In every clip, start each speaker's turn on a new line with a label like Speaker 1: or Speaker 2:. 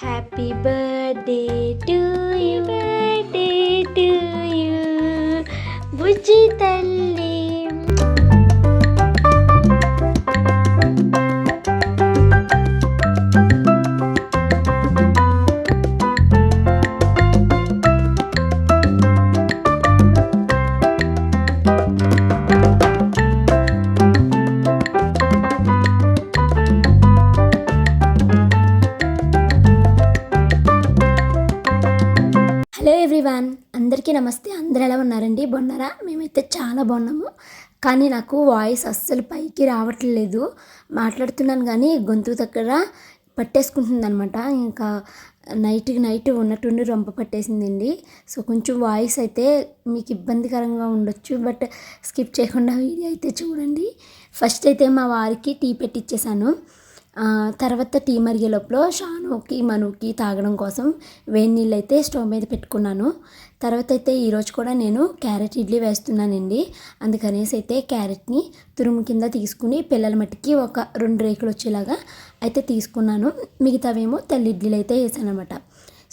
Speaker 1: Happy birthday to you, Happy birthday to you. Bujji మేమైతే చాలా బాగున్నాము. కానీ నాకు వాయిస్ అస్సలు పైకి రావట్లేదు. మాట్లాడుతున్నాను కానీ గొంతు దగ్గర పట్టేసుకుంటుంది అనమాట ఇంకా నైట్కి నైట్ ఉన్నట్టుండి రొంప పట్టేసిందండి. సో కొంచెం వాయిస్ అయితే మీకు ఇబ్బందికరంగా ఉండొచ్చు. బట్ స్కిప్ చేయకుండా వీడియో అయితే చూడండి. ఫస్ట్ అయితే మా వారికి టీ పెట్టిచ్చేసాను. తర్వాత టీ మరిగే లోపల షానుకి మనుకి తాగడం కోసం వేడి నీళ్ళు అయితే స్టవ్ మీద పెట్టుకున్నాను. తర్వాత అయితే ఈరోజు కూడా నేను క్యారెట్ ఇడ్లీ వేస్తున్నానండి. అందుకనేసి అయితే క్యారెట్ని తురుము కింద తీసుకుని పిల్లల మట్టికి ఒక రెండు రేకులు వచ్చేలాగా అయితే తీసుకున్నాను. మిగతావేమో తెల్ల ఇడ్లీలు అయితే వేసాను అనమాట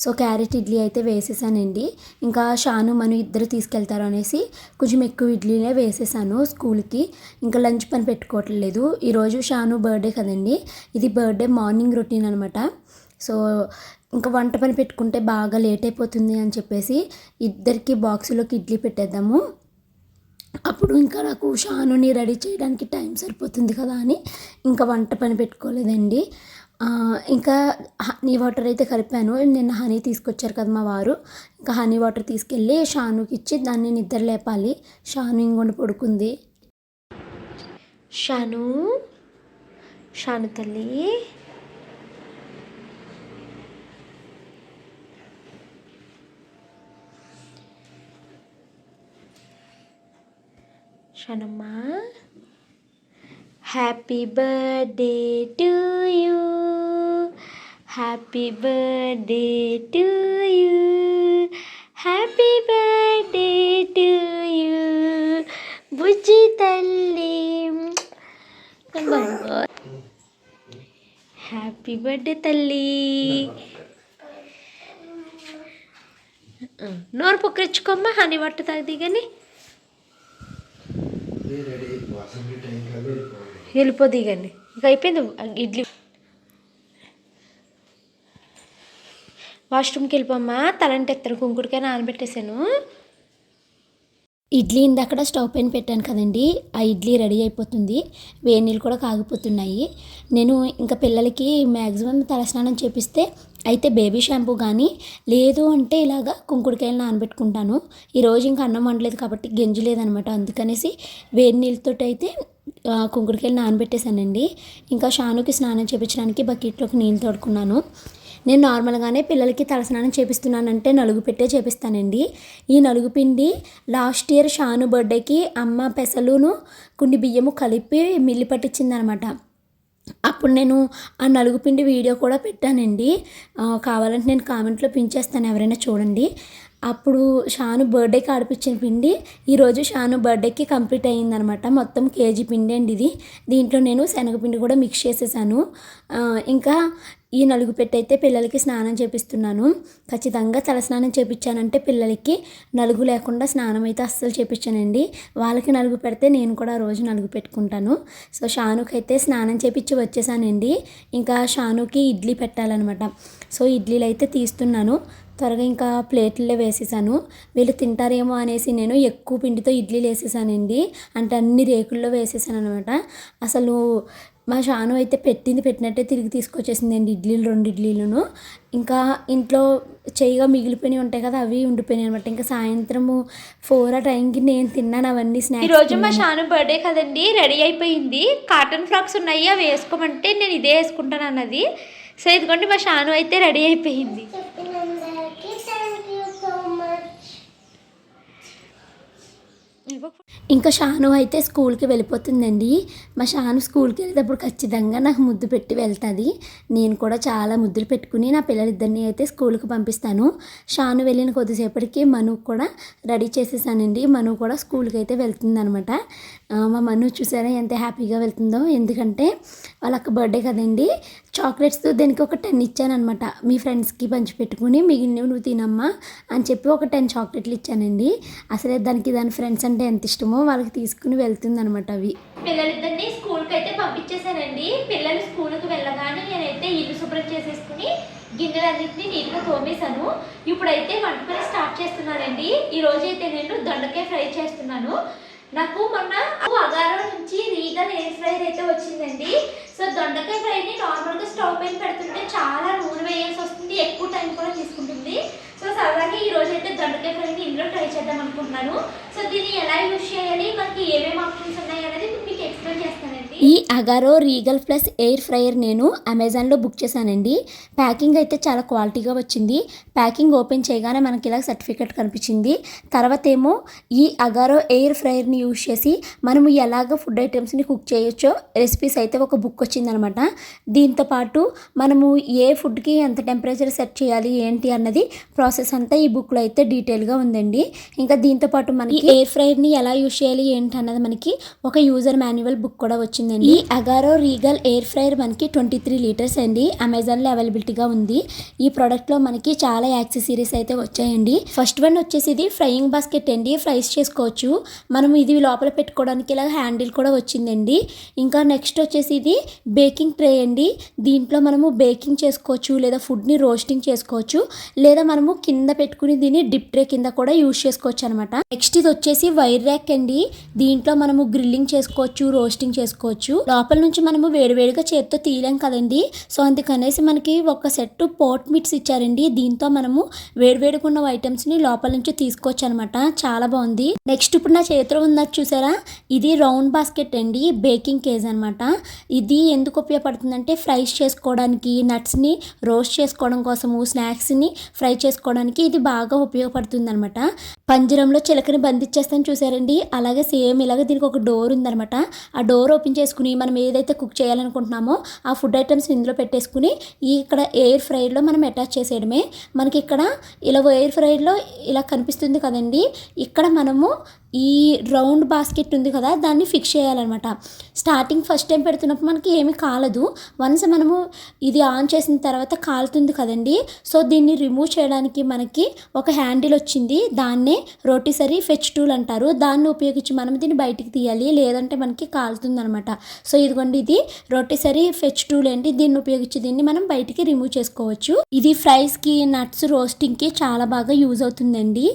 Speaker 1: సో క్యారెట్ ఇడ్లీ అయితే వేసేసానండి. ఇంకా షాను మను ఇద్దరు తీసుకెళ్తారు అనేసి కొంచెం ఎక్కువ ఇడ్లీనే వేసేసాను స్కూల్కి. ఇంకా లంచ్ పని పెట్టుకోవట్లేదు. ఈరోజు షాను బర్త్డే కదండి. ఇది బర్త్డే మార్నింగ్ రొటీన్ అనమాట సో ఇంకా వంట పని పెట్టుకుంటే బాగా లేట్ అయిపోతుంది అని చెప్పేసి ఇద్దరికి బాక్సులోకి ఇడ్లీ పెట్టేద్దాము. అప్పుడు ఇంకా నాకు షానుని రెడీ చేయడానికి టైం సరిపోతుంది కదా అని ఇంకా వంట పని పెట్టుకోలేదండి. ఇంకా హనీ వాటర్ అయితే కలిపాను. నిన్న హనీ తీసుకొచ్చారు కదా మా వారు. ఇంకా హనీ వాటర్ తీసుకెళ్ళి షానుకి ఇచ్చి దాన్ని నిద్ర లేపాలి. షాను ఇంకొండ పడుకుంది. షాను? షాను తల్లి? షానమ్మా happy birthday to you happy birthday to you happy birthday to you బుజ్జి తల్లి హ్యాపీ బర్త్డే తల్లి నోరు పొక్కరించుకోమ్మా హనీ వాటర్ తాగది కానీ వెళ్ళిపోద్ది కానీ ఇంకా అయిపోయింది. ఇడ్లీ. వాష్రూమ్కి వెళ్ళిపోమ్మా. తలంటే ఎత్తను కుంకుడికాయ నానబెట్టేశాను. ఇడ్లీ ఇందక్కడ స్టవ్ పైన పెట్టాను కదండి. ఆ ఇడ్లీ రెడీ అయిపోతుంది. వేడి నీళ్ళు కూడా కాగిపోతున్నాయి. నేను ఇంకా పిల్లలకి మ్యాక్సిమం తలస్నానం చేపిస్తే అయితే బేబీ షాంపూ కానీ లేదు అంటే ఇలాగా కుంకుడుకాయలు నానబెట్టుకుంటాను. ఈరోజు ఇంకా అన్నం వండలేదు కాబట్టి గెంజి లేదనమాట. అందుకనేసి వేడి నీళ్ళతో అయితే కుంకుడుకాయలు నానబెట్టేశానండి. ఇంకా షానుకి స్నానం చేపించడానికి బకెట్లోకి నీళ్ళు తోడుకున్నాను. నేను నార్మల్గానే పిల్లలకి తలస్నానం చేపిస్తున్నానంటే నలుగు పెట్టే చేపిస్తానండి. ఈ నలుగు పిండి లాస్ట్ ఇయర్ షాను బర్త్డేకి అమ్మ పెసలును కొన్ని బియ్యము కలిపి మిల్లి పట్టించిందనమాట. అప్పుడు నేను ఆ నలుగు పిండి వీడియో కూడా పెట్టానండి. కావాలంటే నేను కామెంట్లో పించేస్తాను ఎవరైనా చూడండి. అప్పుడు షాను బర్త్డేకి ఆడిపించిన పిండి ఈరోజు షాను బర్త్డేకి కంప్లీట్ అయ్యిందనమాట. మొత్తం కేజీ పిండి అండి ఇది. దీంట్లో నేను శనగపిండి కూడా మిక్స్ చేసేసాను. ఇంకా ఈ నలుగు పెట్టి అయితే పిల్లలకి స్నానం చేపిస్తున్నాను. ఖచ్చితంగా తలస్నానం చేపించానంటే పిల్లలకి నలుగు లేకుండా స్నానం అయితే అస్సలు చేపించానండి వాళ్ళకి నలుగు పెడితే నేను కూడా ఆ రోజు నలుగు పెట్టుకుంటాను. సో షానుకి అయితే స్నానం చేపించి వచ్చేసానండి. ఇంకా షానుకి ఇడ్లీ పెట్టాలన్నమాట. సో ఇడ్లీలు అయితే తీస్తున్నాను. త్వరగా ఇంకా ప్లేట్లో వేసేసాను. వీళ్ళు తింటారేమో అనేసి నేను ఎక్కువ పిండితో ఇడ్లీలు వేసేసానండి అంటే అన్ని రేకుల్లో వేసేసాను అనమాట అసలు మా షాను అయితే పెట్టింది పెట్టినట్టే తిరిగి తీసుకొచ్చేసిందండి ఇడ్లీలు రెండు ఇడ్లీలను. ఇంకా ఇంట్లో చేయిగా మిగిలిపోయినవి ఉంటాయి కదా అవి ఉండిపోయినాయి అనమాట ఇంకా సాయంత్రము ఫోర్ ఆ టైంకి నేను తిన్నాను అవన్నీ స్నాక్స్
Speaker 2: ఈరోజు మా షాను బర్త్డే కదండి రెడీ అయిపోయింది. కాటన్ ఫ్రాక్స్ ఉన్నాయి అవి వేసుకోమంటే నేను ఇదే వేసుకుంటాను అన్నది. సో ఇదిగోండి మా షాను అయితే రెడీ అయిపోయింది.
Speaker 1: ఇంకా షాను అయితే స్కూల్కి వెళ్ళిపోతుందండి. మా షాను స్కూల్కి వెళ్ళేటప్పుడు ఖచ్చితంగా నాకు ముద్దు పెట్టి వెళ్తుంది. నేను కూడా చాలా ముద్దులు పెట్టుకుని నా పిల్లలిద్దరిని అయితే స్కూల్కి పంపిస్తాను. షాను వెళ్ళిన కొద్దిసేపటికి మను కూడా రెడీ చేసేసానండి. మను కూడా స్కూల్కి అయితే వెళ్తుందనమాట మా మను చూసారా ఎంత హ్యాపీగా వెళ్తుందో? ఎందుకంటే వాళ్ళక్క బర్త్డే కదండి. చాక్లెట్స్ దీనికి ఒక టెన్ ఇచ్చానమాట మీ ఫ్రెండ్స్కి పంచిపెట్టుకుని మిగిలినవి నువ్వు తినమ్మా అని చెప్పి ఒక టెన్ చాక్లెట్లు ఇచ్చానండి. అసలే దానికి దాని ఫ్రెండ్స్ అంటే ఎంత ఇష్టమో వాళ్ళకి తీసుకుని వెళ్తుంది అనమాట అవి.
Speaker 2: పిల్లలిద్దరిని స్కూల్కి అయితే పంపించేశానండి. పిల్లలు స్కూల్కి వెళ్ళగానే నేనైతే ఇల్లు శుభ్రం చేసేసుకుని గిన్నెలన్నింటినీ నీట్గా తోమేశాను. ఇప్పుడైతే వంట పని స్టార్ట్ చేస్తున్నానండి. ఈ అయితే నేను దొండకాయ ఫ్రై చేస్తున్నాను. నాకు మొన్న అగారం నుంచి రీగన్ ఎయిర్ ఫ్రైర్ అయితే వచ్చిందండి. సో దొండకాయ ఫ్రైని నార్మల్గా స్టవ్ పైన పెడుతుంటే చాలా నూనె వేయాల్సి వస్తుంది. ఎక్కువ టైం కూడా తీసుకుంటుంది. సో సరదాగా ఈ రోజు అయితే దొండకాయ ఫ్రైని ఇందులో ట్రై చేద్దాం అనుకుంటున్నాను. సో దీన్ని ఎలా యూజ్ చేయాలి? మనకి ఏమేమి ఆప్షన్స్ ఉన్నాయి అనేది మీకు ఎక్స్ప్లెయిన్ చేస్తానండి.
Speaker 1: Agaro regal plus air fryer నేను అమెజాన్లో బుక్ చేశానండి. ప్యాకింగ్ అయితే చాలా క్వాలిటీగా వచ్చింది. ప్యాకింగ్ ఓపెన్ చేయగానే మనకి ఇలా సర్టిఫికెట్ కనిపించింది. తర్వాత ఏమో ఈ అగారో ఎయిర్ ఫ్రైయర్ని యూజ్ చేసి మనము ఎలాగ ఫుడ్ ఐటమ్స్ని కుక్ చేయొచ్చో రెసిపీస్ అయితే ఒక బుక్ వచ్చిందనమాట. దీంతో పాటు మనము ఏ ఫుడ్కి ఎంత టెంపరేచర్ సెట్ చేయాలి ఏంటి అన్నది ప్రాసెస్ అంతా ఈ బుక్లో అయితే డీటెయిల్గా ఉందండి. ఇంకా దీంతో పాటు మనకి ఎయిర్ ఫ్రైయర్ని ఎలా యూజ్ చేయాలి ఏంటి అన్నది మనకి ఒక యూజర్ మాన్యువల్ బుక్ కూడా వచ్చిందండి. ఈ అగారో రీగల్ ఎయిర్ ఫ్రైయర్ మనకి ట్వంటీ త్రీ లీటర్స్ అండి. అమెజాన్లో అవైలబిలిటీగా ఉంది. ఈ ప్రోడక్ట్లో మనకి చాలా యాక్సెసరీస్ అయితే వచ్చాయండి. ఫస్ట్ వన్ వచ్చేసి ఇది ఫ్రైయింగ్ బాస్కెట్ అండి. ఫ్రైస్ చేసుకోవచ్చు. మనం ఇది లోపల పెట్టుకోవడానికి ఇలా హ్యాండిల్ కూడా వచ్చిందండి. ఇంకా నెక్స్ట్ వచ్చేసి ఇది బేకింగ్ ట్రే అండి. దీంట్లో మనము బేకింగ్ చేసుకోవచ్చు లేదా ఫుడ్ని రోస్టింగ్ చేసుకోవచ్చు. లేదా మనము కింద పెట్టుకుని దీన్ని డిప్ ట్రే కింద కూడా యూజ్ చేసుకోవచ్చు అనమాట నెక్స్ట్ ఇది వచ్చేసి వైర్ ర్యాక్ అండి. దీంట్లో మనము గ్రిల్లింగ్ చేసుకోవచ్చు రోస్టింగ్ చేసుకోవచ్చు. లోపల నుంచి మనము వేడివేడిగా చేతితో తీయలేం కదండి. సో అందుకనేసి మనకి ఒక సెట్ పోట్ మిట్స్ ఇచ్చారండి. దీంతో మనము వేడివేడిగా ఉన్న ఐటమ్స్ని లోపల నుంచి తీసుకోవచ్చు అనమాట చాలా బాగుంది. నెక్స్ట్ ఇప్పుడు నా చేతిలో ఉన్నది చూసారా? ఇది రౌండ్ బాస్కెట్ అండి. బేకింగ్ కేజ్ అనమాట. ఇది ఎందుకు ఉపయోగపడుతుందంటే ఫ్రైస్ చేసుకోవడానికి నట్స్ని రోస్ట్ చేసుకోవడం కోసము స్నాక్స్ని ఫ్రై చేసుకోవడానికి ఇది బాగా ఉపయోగపడుతుంది అనమాట పంజరంలో చిలకని బంధించేస్తాను చూసారండి. అలాగే సేమ్ ఇలాగ దీనికి ఒక డోర్ ఉందనమాట. ఆ డోర్ ఓపెన్ చేసుకుని మనం ఏదైతే కుక్ చేయాలనుకుంటున్నామో ఆ ఫుడ్ ఐటమ్స్ ఇందులో పెట్టేసుకుని ఈ ఇక్కడ ఎయిర్ ఫ్రైడ్లో మనం అటాచ్ చేసేయడమే. మనకి ఇక్కడ ఇలా ఎయిర్ ఫ్రైడ్లో ఇలా కనిపిస్తుంది కదండి. ఇక్కడ మనము ఈ రౌండ్ బాస్కెట్ ఉంది కదా దాన్ని ఫిక్స్ చేయాలన్నమాట. స్టార్టింగ్ ఫస్ట్ టైం పెడుతున్నప్పుడు మనకి ఏమి కాలదు. వన్స్ మనము ఇది ఆన్ చేసిన తర్వాత కాలుతుంది కదండి. సో దీన్ని రిమూవ్ చేయడానికి మనకి ఒక హ్యాండిల్ వచ్చింది. దాన్నే రోటిసరీ ఫెచ్ టూల్ అంటారు. దాన్ని ఉపయోగించి మనం దీన్ని బయటికి తీయాలి. లేదంటే మనకి కాలుతుంది అనమాట సో ఇదిగోండి ఇది రోటిసరీ ఫెచ్ టూల్ అండి. దీన్ని ఉపయోగించి దీన్ని మనం బయటికి రిమూవ్ చేసుకోవచ్చు. ఇది ఫ్రైస్కి నట్స్ రోస్టింగ్కి చాలా బాగా యూజ్ అవుతుందండి.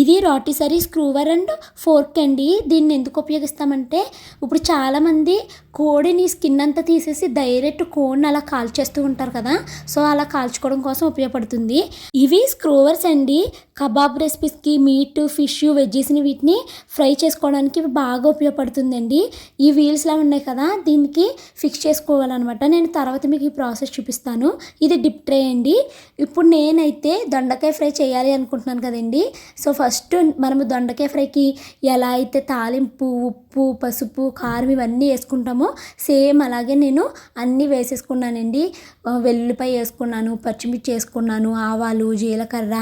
Speaker 1: ఇది రాటిసరీ స్క్రూవర్ అండ్ ఫోర్క్ అండి. దీన్ని ఎందుకు ఉపయోగిస్తామంటే ఇప్పుడు చాలామంది కోడిని స్కిన్ అంతా తీసేసి డైరెక్ట్ కోడిని అలా కాల్చేస్తూ ఉంటారు కదా. సో అలా కాల్చుకోవడం కోసం ఉపయోగపడుతుంది. ఇవి స్క్రూవర్స్ అండి. కబాబ్ రెసిపీస్కి మీట్ ఫిష్ వెజ్జెస్ని వీటిని ఫ్రై చేసుకోవడానికి బాగా ఉపయోగపడుతుందండి. ఈ వీల్స్లా ఉన్నాయి కదా దీనికి ఫిక్స్ చేసుకోవాలన్నమాట. నేను తర్వాత మీకు ఈ ప్రాసెస్ చూపిస్తాను. ఇది డిప్ ట్రే అండి. ఇప్పుడు నేనైతే దొండకాయ ఫ్రై చేయాలి అనుకుంటున్నాను కదండి. సో ఫస్ట్ మనము దొండకాయ ఫ్రైకి ఎలా అయితే తాలింపు ఉప్పు పసుపు కారం ఇవన్నీ వేసుకుంటామో సేమ్ అలాగే నేను అన్నీ వేసేసుకున్నానండి. వెల్లుల్లిపాయ వేసుకున్నాను పచ్చిమిర్చి వేసుకున్నాను ఆవాలు జీలకర్ర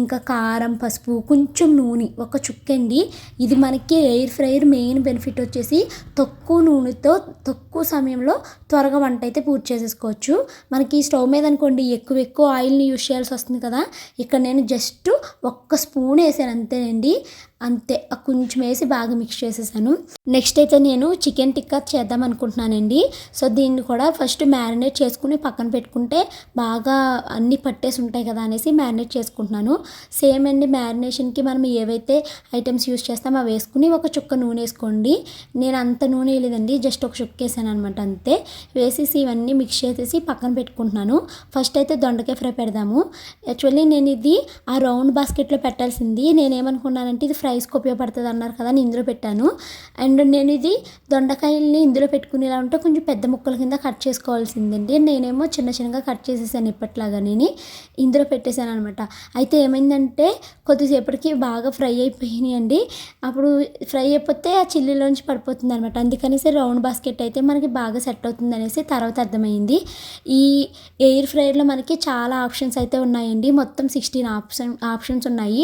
Speaker 1: ఇంకా కారం పసుపు కొంచెం నూనె ఒక చుక్కండి. ఇది మనకి ఎయిర్ ఫ్రైయర్ మెయిన్ బెనిఫిట్ వచ్చేసి తక్కువ నూనెతో తక్కువ సమయంలో త్వరగా వంట అయితే పూర్తి చేసేసుకోవచ్చు. మనకి స్టవ్ మీద అనుకోండి ఎక్కువ ఎక్కువ ఆయిల్ని యూజ్ చేయాల్సి వస్తుంది కదా. ఇక్కడ నేను జస్ట్ ఒక్క స్పూన్ వేసాను అంతేనండి. అంతే ఆ కొంచెం వేసి బాగా మిక్స్ చేసేసాను. నెక్స్ట్ అయితే నేను చికెన్ టిక్కా చేద్దాం అనుకుంటున్నానండి. సో దీన్ని కూడా ఫస్ట్ మ్యారినేట్ చేసుకుని పక్కన పెట్టుకుంటే బాగా అన్ని పట్టేసి ఉంటాయి కదా అనేసి మ్యారినేట్ చేసుకుంటున్నాను. సేమ్ అండి మ్యారినేషన్కి మనం ఏవైతే ఐటమ్స్ యూస్ చేస్తామో అవి వేసుకుని ఒక చుక్క నూనె వేసుకోండి. నేను అంత నూనె వేయలేదండి జస్ట్ ఒక చుక్క వేసాను అనమాట అంతే. వేసేసి ఇవన్నీ మిక్స్ చేసేసి పక్కన పెట్టుకుంటున్నాను. ఫస్ట్ అయితే దొండకాయ ఫ్రై పెడదాము. యాక్చువల్లీ నేను ఇది ఆ రౌండ్ బాస్కెట్లో పెట్టాల్సింది. నేనేమనుకున్నానంటే ఇది ఫ్రై రైస్కి ఉపయోగపడుతుంది అన్నారు కదా అని ఇందులో పెట్టాను. అండ్ నేను ఇది దొండకాయల్ని ఇందులో పెట్టుకునేలా ఉంటే కొంచెం పెద్ద ముక్కల కింద కట్ చేసుకోవాల్సిందండి. నేనేమో చిన్న చిన్నగా కట్ చేసేసాను ఇప్పట్లాగా నేను. ఇందులో పెట్టేశాను అనమాట. అయితే ఏమైందంటే కొద్దిసేపటికి బాగా ఫ్రై అయిపోయినాయి అండి అప్పుడు ఫ్రై అయిపోతే ఆ చిల్లీలోంచి పడిపోతుంది అనమాట. అందుకనేసి రౌండ్ బాస్కెట్ అయితే మనకి బాగా సెట్ అవుతుంది అనేసి తర్వాత అర్థమైంది. ఈ ఎయిర్ ఫ్రైయర్లో మనకి చాలా ఆప్షన్స్ అయితే ఉన్నాయండి. మొత్తం సిక్స్టీన్ ఆప్షన్ ఆప్షన్స్ ఉన్నాయి.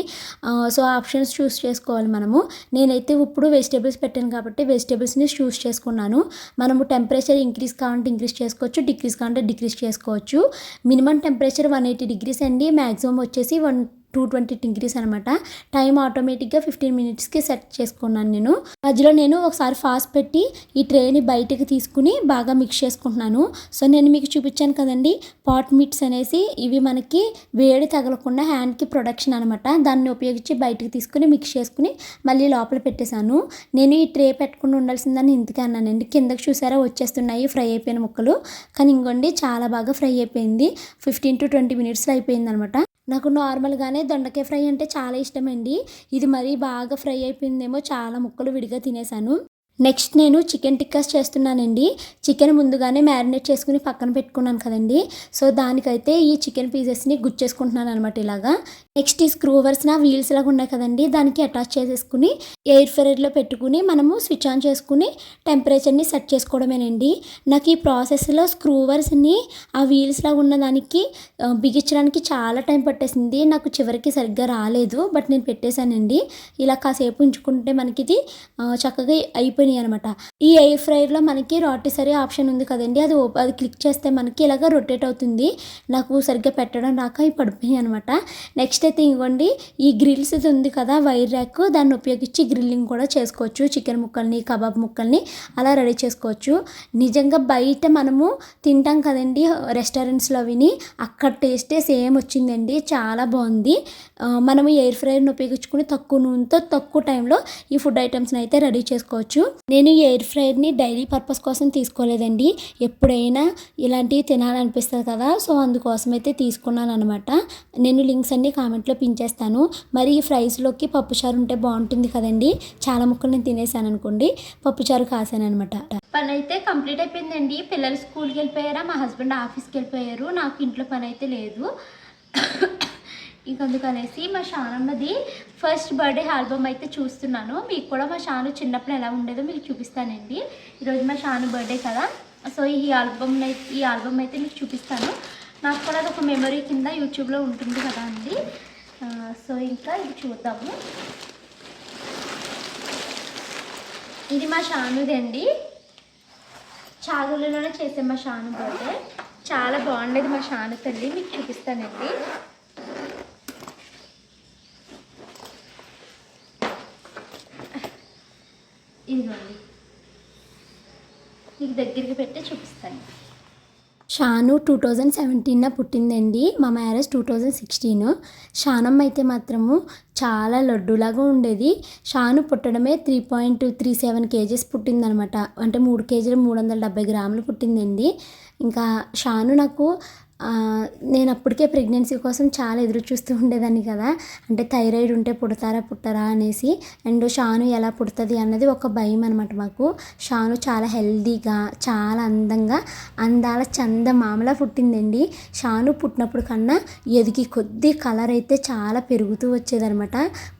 Speaker 1: సో ఆప్షన్స్ చూస్ చేసుకోవాలి మనము. నేనైతే ఇప్పుడు వెజిటేబుల్స్ పెట్టాను కాబట్టి వెజిటేబుల్స్ని చూస్ చేసుకున్నాను. మనము టెంపరేచర్ ఇంక్రీజ్ కావాలంటే ఇంక్రీజ్ చేసుకోవచ్చు డిక్రీజ్ కావాలంటే డిక్రీజ్ చేసుకోవచ్చు. Minimum temperature one eighty degrees అండి. మ్యాక్సిమం వచ్చేసి వన్ టూ ట్వంటీ డిగ్రీస్ అనమాట టైం ఆటోమేటిక్గా ఫిఫ్టీన్ మినిట్స్కి సెట్ చేసుకున్నాను నేను. మధ్యలో నేను ఒకసారి ఫాస్ట్ పెట్టి ఈ ట్రేని బయటకు తీసుకుని బాగా మిక్స్ చేసుకుంటున్నాను. సో నేను మీకు చూపించాను కదండి పాట్ మిట్స్ అనేసి ఇవి మనకి వేడి తగలకుండా హ్యాండ్కి ప్రొడక్షన్ అనమాట దాన్ని ఉపయోగించి బయటకు తీసుకుని మిక్స్ చేసుకుని మళ్ళీ లోపల పెట్టేశాను. నేను ఈ ట్రే పెట్టకుండా ఉండాల్సిందని ఇంతకే అన్నానండి. కిందకి చూసారా వచ్చేస్తున్నాయి ఫ్రై అయిపోయిన ముక్కలు. కానీ ఇంకోండి చాలా బాగా ఫ్రై అయిపోయింది. ఫిఫ్టీన్ టు ట్వంటీ మినిట్స్లో అయిపోయింది అనమాట నాకు నార్మల్గానే దొండకాయ ఫ్రై అంటే చాలా ఇష్టమండి. ఇది మరీ బాగా ఫ్రై అయిపోయిందేమో చాలా ముక్కలు విడిగా తినేసాను. నెక్స్ట్ నేను చికెన్ టిక్కాస్ చేస్తున్నానండి. చికెన్ ముందుగానే మ్యారినేట్ చేసుకుని పక్కన పెట్టుకున్నాను కదండి. సో దానికైతే ఈ చికెన్ పీసెస్ని గుచ్చేసుకుంటున్నాను అనమాట ఇలాగా. నెక్స్ట్ ఈ స్క్రూవర్స్ నా వీల్స్ లాగా ఉన్నాయి కదండి. దానికి అటాచ్ చేసేసుకుని ఎయిర్ ఫ్రైయర్లో పెట్టుకుని మనము స్విచ్ ఆన్ చేసుకుని టెంపరేచర్ని సెట్ చేసుకోవడమేనండి. నాకు ఈ ప్రాసెస్లో స్క్రూవర్స్ని ఆ వీల్స్ లాగా ఉన్న దానికి బిగించడానికి చాలా టైం పట్టేసింది. నాకు చివరికి సరిగ్గా రాలేదు బట్ నేను పెట్టేశానండి. ఇలా కాసేపు ఉంచుకుంటే మనకి ఇది చక్కగా అయిపోయింది. అయిపోయినాయి అనమాట ఈ ఎయిర్ ఫ్రైయర్లో మనకి రాటిసరీ ఆప్షన్ ఉంది కదండి. అది అది క్లిక్ చేస్తే మనకి ఇలాగ రొటేట్ అవుతుంది. నాకు సరిగ్గా పెట్టడం రాక ఇవి పడిపోయాయి అనమాట నెక్స్ట్ అయితే ఇవ్వండి. ఈ గ్రిల్స్ ఇది ఉంది కదా వైర్ ర్యాక్ దాన్ని ఉపయోగించి గ్రిల్లింగ్ కూడా చేసుకోవచ్చు. చికెన్ ముక్కల్ని కబాబ్ ముక్కల్ని అలా రెడీ చేసుకోవచ్చు. నిజంగా బయట మనము తింటాం కదండి రెస్టారెంట్స్లో విని అక్కడ టేస్టే సేమ్ వచ్చిందండి. చాలా బాగుంది. మనము ఎయిర్ ఫ్రైయర్ని ఉపయోగించుకుని తక్కువ నూనెతో తక్కువ టైంలో ఈ ఫుడ్ ఐటమ్స్ని అయితే రెడీ చేసుకోవచ్చు. నేను ఈ ఎయిర్ ఫ్రైయర్ని డైలీ పర్పస్ కోసం తీసుకోలేదండి. ఎప్పుడైనా ఇలాంటివి తినాలనిపిస్తుంది కదా సో అందుకోసం అయితే తీసుకున్నాను అనమాట నేను లింక్స్ అన్ని కామెంట్లో పించేస్తాను మరి ఈ ఫ్రైస్లోకి పప్పుచారు ఉంటే బాగుంటుంది కదండి. చాలా ముక్కలు నేను తినేసాను అనుకోండి పప్పుచారు కాసాను అనమాట
Speaker 2: పని అయితే కంప్లీట్ అయిపోయిందండి. పిల్లలు స్కూల్కి వెళ్ళిపోయారా మా హస్బెండ్ ఆఫీస్కి వెళ్ళిపోయారు నాకు ఇంట్లో పని అయితే లేదు. ఇంక అందుకనేసి మా షానమ్మది ఫస్ట్ బర్త్డే ఆల్బమ్ అయితే చూస్తున్నాను. మీకు కూడా మా షాను చిన్నప్పుడు ఎలా ఉండేదో మీకు చూపిస్తానండి. ఈరోజు మా షాను బర్త్డే కదా. సో ఈ ఆల్బమ్ ఈ ఆల్బమ్ అయితే మీకు చూపిస్తాను. నాకు కూడా అది ఒక మెమరీ కింద యూట్యూబ్లో ఉంటుంది కదా అండి. సో ఇంకా ఇది చూద్దాము. ఇది మా షానుదండి అండి. చాగులలోనే చేసే మా షాను బర్త్డే. చాలా బాగుండేది మా షాను తల్లి. మీకు చూపిస్తానండి. ఇదిగోండి మీకు దగ్గరికి పెట్టి చూపిస్తాను.
Speaker 1: షాను టూ థౌజండ్ సెవెంటీన్న పుట్టిందండి. మా మ్యారేజ్ టూ థౌజండ్ సిక్స్టీన్. షానమ్మ అయితే మాత్రము చాలా లడ్డులాగా ఉండేది. షాను పుట్టడమే three point three seven kgs పుట్టిందనమాట. అంటే మూడు కేజీలు మూడు వందల డెబ్బై గ్రాములు పుట్టిందండి. ఇంకా షాను నాకు నేను అప్పటికే ప్రెగ్నెన్సీ కోసం చాలా ఎదురు చూస్తూ ఉండేదాన్ని కదా. అంటే థైరాయిడ్ ఉంటే పుడతారా పుట్టరా అనేసి అండ్ షాను ఎలా పుడుతుంది అన్నది ఒక భయం అనమాట మాకు. షాను చాలా హెల్దీగా చాలా అందంగా అందాల చంద మామలా పుట్టిందండి. షాను పుట్టినప్పుడు కన్నా ఎదిగి కొద్ది కలర్ అయితే చాలా పెరుగుతూ వచ్చేదనమాట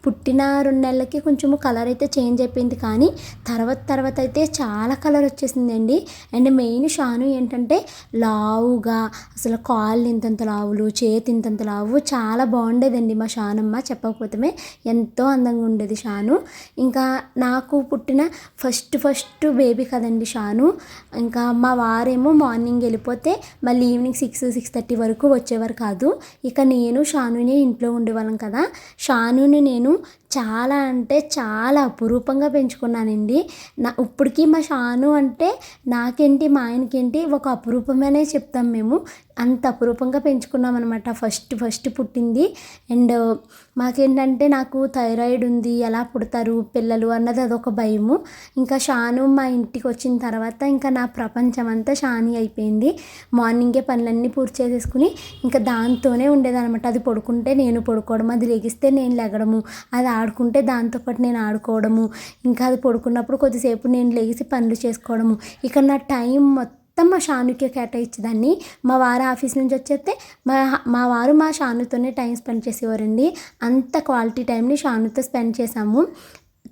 Speaker 1: పుట్టిన రెండు నెలలకి కొంచెం కలర్ అయితే చేంజ్ అయిపోయింది కానీ తర్వాత తర్వాత అయితే చాలా కలర్ వచ్చేసిందండి. అండ్ మెయిన్ షాను ఏంటంటే లావుగా అసలు కాళ్ళు ఇంతంత లావులు చేతి ఇంతంత లావు చాలా బాగుండేదండి మా షానమ్మ చెప్పకపోతే ఎంతో అందంగా ఉండేది షాను. ఇంకా నాకు పుట్టిన ఫస్ట్ ఫస్ట్ బేబీ కదండి షాను. ఇంకా మా వారేమో మార్నింగ్ వెళ్ళిపోతే మళ్ళీ ఈవినింగ్ సిక్స్ సిక్స్ థర్టీ వరకు వచ్చేవారు కాదు. ఇక నేను షానునే ఇంట్లో ఉండేవాళ్ళం కదా. షానుని నేను చాలా అంటే చాలా అపురూపంగా పెంచుకున్నానండి. నా ఇప్పటికీ మా షాను అంటే నాకేంటి మా ఆయనకేంటి ఒక అపురూపమనే చెప్తాం మేము. అంత అపురూపంగా పెంచుకున్నాం అనమాట ఫస్ట్ ఫస్ట్ పుట్టింది. అండ్ మాకేంటంటే నాకు థైరాయిడ్ ఉంది ఎలా పుడతారు పిల్లలు అన్నది అదొక భయము. ఇంకా షాను మా ఇంటికి వచ్చిన తర్వాత ఇంకా నా ప్రపంచం అంతా షాని అయిపోయింది. మార్నింగే పనులన్నీ పూర్తి చేసేసుకుని ఇంకా దాంతోనే ఉండేదనమాట అది పడుకుంటే నేను పడుకోవడం అది లెగిస్తే నేను లెగడము అది ఆడుకుంటే దాంతోపాటు నేను ఆడుకోవడము ఇంకా అది పడుకున్నప్పుడు కొద్దిసేపు నేను లేచి పనులు చేసుకోవడము. ఇక నా టైం మొత్తం మొత్తం మా షానుకే కేటాయించేదాన్ని. మా వారు ఆఫీస్ నుంచి వచ్చేస్తే మా మా వారు మా షానుతోనే టైం స్పెండ్ చేసేవారండి. అంత క్వాలిటీ టైంని షానుతో స్పెండ్ చేశాము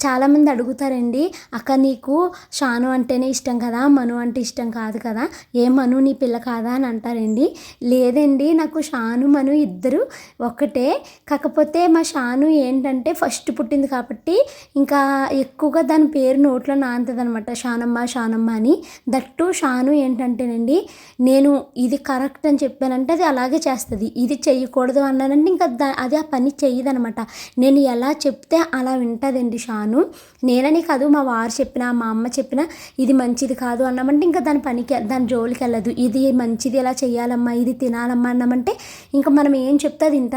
Speaker 1: చాలామంది అడుగుతారండి అక్క నీకు షాను అంటేనే ఇష్టం కదా మను అంటే ఇష్టం కాదు కదా ఏ మను నీ పిల్ల కాదా అని అంటారండి. లేదండి నాకు షాను మను ఇద్దరు ఒకటే. కాకపోతే మా షాను ఏంటంటే ఫస్ట్ పుట్టింది కాబట్టి ఇంకా ఎక్కువగా దాని పేరు నోట్లో నాంతదనమాట షానమ్మ షానమ్మ అని. దట్టు షాను ఏంటంటేనండి నేను ఇది కరెక్ట్ అని చెప్పానంటే అది అలాగే చేస్తుంది ఇది చేయకూడదు అన్నానంటే ఇంకా దా అది ఆ పని చెయ్యదనమాట నేను ఎలా చెప్తే అలా వింటుందండి షాను. నేనని కాదు మా వారు చెప్పిన మా అమ్మ చెప్పిన ఇది మంచిది కాదు అన్నామంటే ఇంకా దాని పనికి దాని జోలికి వెళ్ళదు. ఇది మంచిది ఎలా చేయాలమ్మా ఇది తినాలమ్మా అన్నామంటే ఇంకా మనం ఏం చెప్తే అది వింటుంది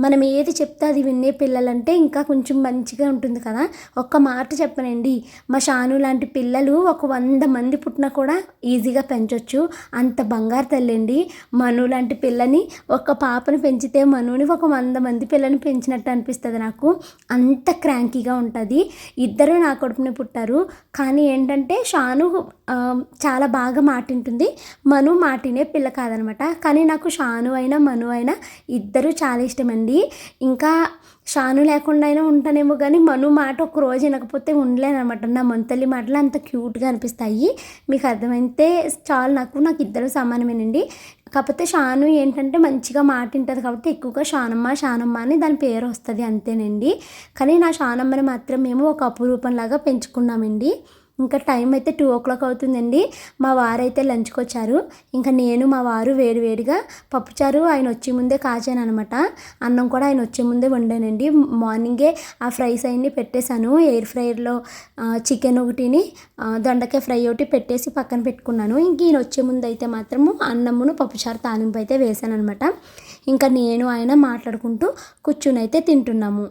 Speaker 1: మనం ఏది చెప్తే అది వినే పిల్లలంటే ఇంకా కొంచెం మంచిగా ఉంటుంది కదా. ఒక్క మాట చెప్పనండి. మా షాను లాంటి పిల్లలు ఒక వంద మంది పుట్టినా కూడా ఈజీగా పెంచవచ్చు అంత బంగారు తల్లండి. మను లాంటి పిల్లని ఒక పాపను పెంచితే మనుని ఒక వంద మంది పిల్లని పెంచినట్టు అనిపిస్తుంది నాకు. అంత క్రాంకీగా ఉంటుంది. ఇద్దరు నా కొడుకుని పుట్టారు. కానీ ఏంటంటే షాను చాలా బాగా మాటింటుంది. మను మాటినే పిల్ల కాదనమాట. కానీ నాకు షాను అయినా మను అయినా ఇద్దరు చాలా ఇష్టమండి. ఇంకా షాను లేకుండా అయినా ఉంటానేమో కానీ మను మాట ఒక రోజు వినకపోతే ఉండలేనమాట నా మంతల్లి మాటలు అంత క్యూట్గా అనిపిస్తాయి. మీకు అర్థమైతే చాలు. నాకు నాకు ఇద్దరు సమానమేనండి. కాకపోతే షాను ఏంటంటే మంచిగా మాట వింటుంది కాబట్టి ఎక్కువగా షానమ్మ షానమ్మ అని దాని పేరు వస్తుంది అంతేనండి. కానీ నా షానమ్మని మాత్రం మేము ఒక అపురూపంలాగా పెంచుకున్నామండి. ఇంకా టైం అయితే టూ ఓ క్లాక్ అవుతుందండి. మా వారైతే లంచ్కి వచ్చారు. ఇంకా నేను మా వారు వేడివేడిగా పప్పుచారు ఆయన వచ్చే ముందే కాచాను అనమాట అన్నం కూడా ఆయన వచ్చే ముందే వండానండి. మార్నింగే ఆ ఫ్రైస్ అన్ని పెట్టేశాను. ఎయిర్ ఫ్రైయర్లో చికెన్ ఒకటిని దొండకాయ ఫ్రై ఒకటి పెట్టేసి పక్కన పెట్టుకున్నాను. ఇంక ఈయన వచ్చే ముందు అయితే మాత్రము అన్నమును పప్పుచారు తాలింపు అయితే వేసాను అనమాట ఇంకా నేను ఆయన మాట్లాడుకుంటూ కూర్చుని అయితే తింటున్నాము.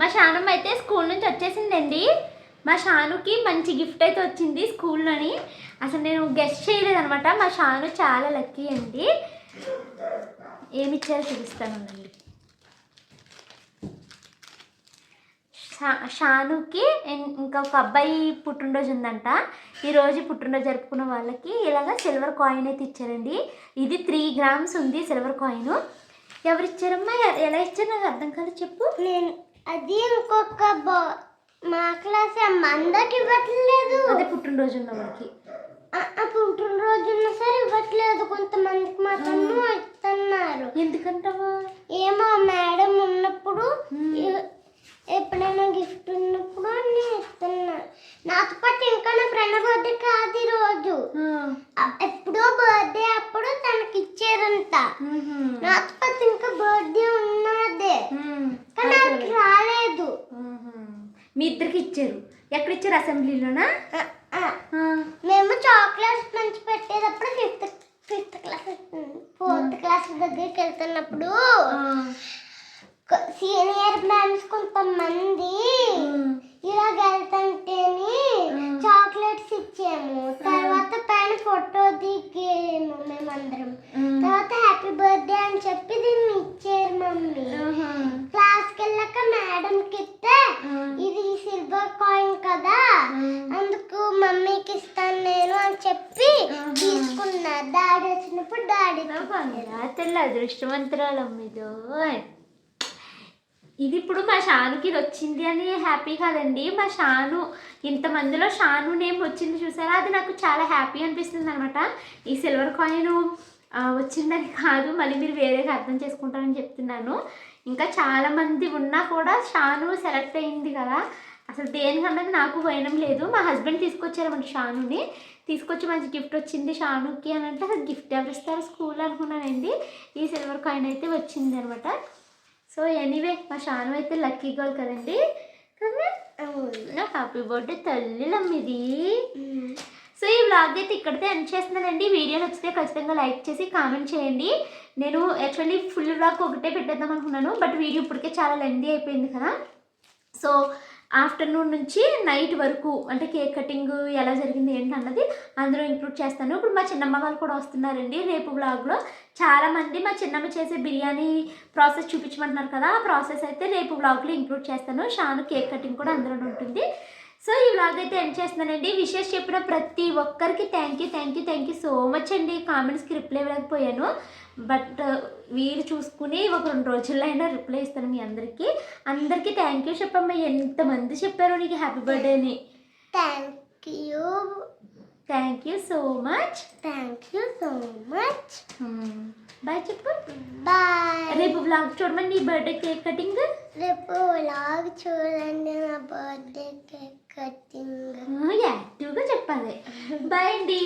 Speaker 2: మా షానమ్మ అయితే స్కూల్ నుంచి వచ్చేసిందండి. మా షానుకి మంచి గిఫ్ట్ అయితే వచ్చింది స్కూల్లోని. అసలు నేను గెస్ట్ చేయలేదనమాట మా షాను చాలా లక్కీ అండి. ఏమి ఇచ్చారో చూపిస్తానండి షా- షానుకి ఇంకా ఒక అబ్బాయి పుట్టినరోజు ఉందంట. ఈరోజు పుట్టినరోజు జరుపుకున్న వాళ్ళకి ఇలాగ సిల్వర్ కాయిన్ అయితే ఇచ్చారండి. ఇది త్రీ గ్రామ్స్ ఉంది సిల్వర్ కాయిన్ ఎవరు ఇచ్చారమ్మా ఎలా ఇచ్చారు? నాకు అర్థం కాదు చెప్పు.
Speaker 3: నేను అది ఇంకొక బా మా క్లాస్ అందరికి ఇవ్వట్లేదు.
Speaker 2: అదే పుట్టినరోజు ఉన్న
Speaker 3: ఆ పుట్టినరోజు ఉన్నా సరే ఇవ్వట్లేదు. కొంతమందికి మాత్రము ఇస్తున్నారు.
Speaker 2: ఎందుకంటావా?
Speaker 3: ఏమో మేడం ఉన్నప్పుడు ఎప్పుడైనా గిఫ్ట్ ఉన్నప్పుడు అన్నీ ఇస్తున్నారు నాతో పాటు ఇంకా నా ఫ్రెండ్ బర్త్డే కాదు ఈ రోజు. ఆ, ఎప్పుడో బర్త్డే అప్పుడు తనకి ఇచ్చారంట నాతో పాటు ఇంకా బర్త్డే ఉన్నదే.
Speaker 2: మీ ఇద్దరికి ఇచ్చారు. ఎక్కడ ఇచ్చారు అసెంబ్లీలోనా.
Speaker 3: మేము చాక్లెట్స్ పంచి పెట్టేటప్పుడు fifth fifth class fourth class దగ్గరికి వెళ్తున్నప్పుడు సీనియర్ మ్యామ్స్ కొంతమంది ఇలాగ వెళ్తుంటేని చాక్లెట్స్ ఇచ్చాము. తర్వాత పైన ఫోటో దిగాము మేమందరం. తర్వాత హ్యాపీ బర్త్డే అని చెప్పి దీన్ని ఇచ్చారు మమ్మీ. క్లాస్కి వెళ్ళాక మేడంకి ఇస్తే ఇది సిల్వర్ కాయిన్ కదా అందుకు మమ్మీకి ఇస్తాను నేను అని చెప్పి తీసుకున్నా. డాడీ వచ్చినప్పుడు డాడీ
Speaker 2: తెల్ల అదృష్టవంతురాలు మీదో ఇది ఇప్పుడు మా షానుకి ఇది వచ్చింది అని హ్యాపీ కాదండి. మా షాను ఇంతమందిలో షాను నేమ్ వచ్చింది చూసారా? అది నాకు చాలా హ్యాపీ అనిపిస్తుంది అనమాట ఈ సిల్వర్ కాయిన్ వచ్చిందని కాదు మళ్ళీ మీరు వేరేగా అర్థం చేసుకుంటారని చెప్తున్నాను. ఇంకా చాలామంది ఉన్నా కూడా షాను సెలెక్ట్ అయింది కదా. అసలు దేనికన్నది నాకు పోయడం లేదు. మా హస్బెండ్ తీసుకొచ్చారన్నమాట షానుని. తీసుకొచ్చి మంచి గిఫ్ట్ వచ్చింది షానుకి అని అంటే అసలు గిఫ్ట్ ఎవరిస్తారు? స్కూల్ అనుకున్నానండి. ఈ సిల్వర్ కాయిన్ అయితే వచ్చింది అనమాట సో ఎనీవే మా షాను అయితే లక్కీ గర్ల్ కదండి. కదా నా హ్యాపీ బర్త్డే తల్లిలమ్మిది సో ఈ వ్లాగ్ అయితే ఇక్కడితే ఎండ్ చేస్తున్నానండి. వీడియో నచ్చితే ఖచ్చితంగా లైక్ చేసి కామెంట్ చేయండి. నేను యాక్చువల్లీ ఫుల్ వ్లాగ్ ఒకటే పెట్టేద్దాం అనుకున్నాను. బట్ వీడియో ఇప్పటికే చాలా లెందీ అయిపోయింది కదా. సో ఆఫ్టర్నూన్ నుంచి నైట్ వరకు అంటే కేక్ కటింగ్ ఎలా జరిగింది ఏంటి అన్నది అందులో ఇంక్లూడ్ చేస్తాను. ఇప్పుడు మా చిన్నమ్మ వాళ్ళు కూడా వస్తున్నారండి. రేపు వ్లాగ్లో చాలామంది మా చిన్నమ్మ చేసే బిర్యానీ ప్రాసెస్ చూపించమంటున్నారు కదా ఆ ప్రాసెస్ అయితే రేపు వ్లాగ్లో ఇంక్లూడ్ చేస్తాను. షాను కేక్ కటింగ్ కూడా అందులో ఉంటుంది. సో ఈ వ్లాగ్ అయితే ఎండ్ చేస్తున్నానండి. విషెస్ చెప్పిన ప్రతి ఒక్కరికి thank you thank you thank you so much అండి. కామెంట్స్కి రిప్లై ఇవ్వలేకపోయాను. బట్ వీరు చూసుకుని ఒక రెండు రోజుల్లో అయినా రిప్లై ఇస్తాను మీ అందరికీ. అందరికీ థ్యాంక్ యూ చెప్పమ్మా. ఎంతమంది చెప్పారు నీకు హ్యాపీ బర్త్డే అని
Speaker 3: thank you
Speaker 2: thank you so much
Speaker 3: thank you so much
Speaker 2: bye చెప్పు.
Speaker 3: బాయ్
Speaker 2: రేపు వ్లాగ్ చూడమని నీ బర్త్డే కేక్ కటింగ్
Speaker 3: రేపు లాగ్ చూడండి నా బర్త్డే కేక్ కటింగ్
Speaker 2: యాక్టివ్గా చెప్పాలి. బాయ్ అండి.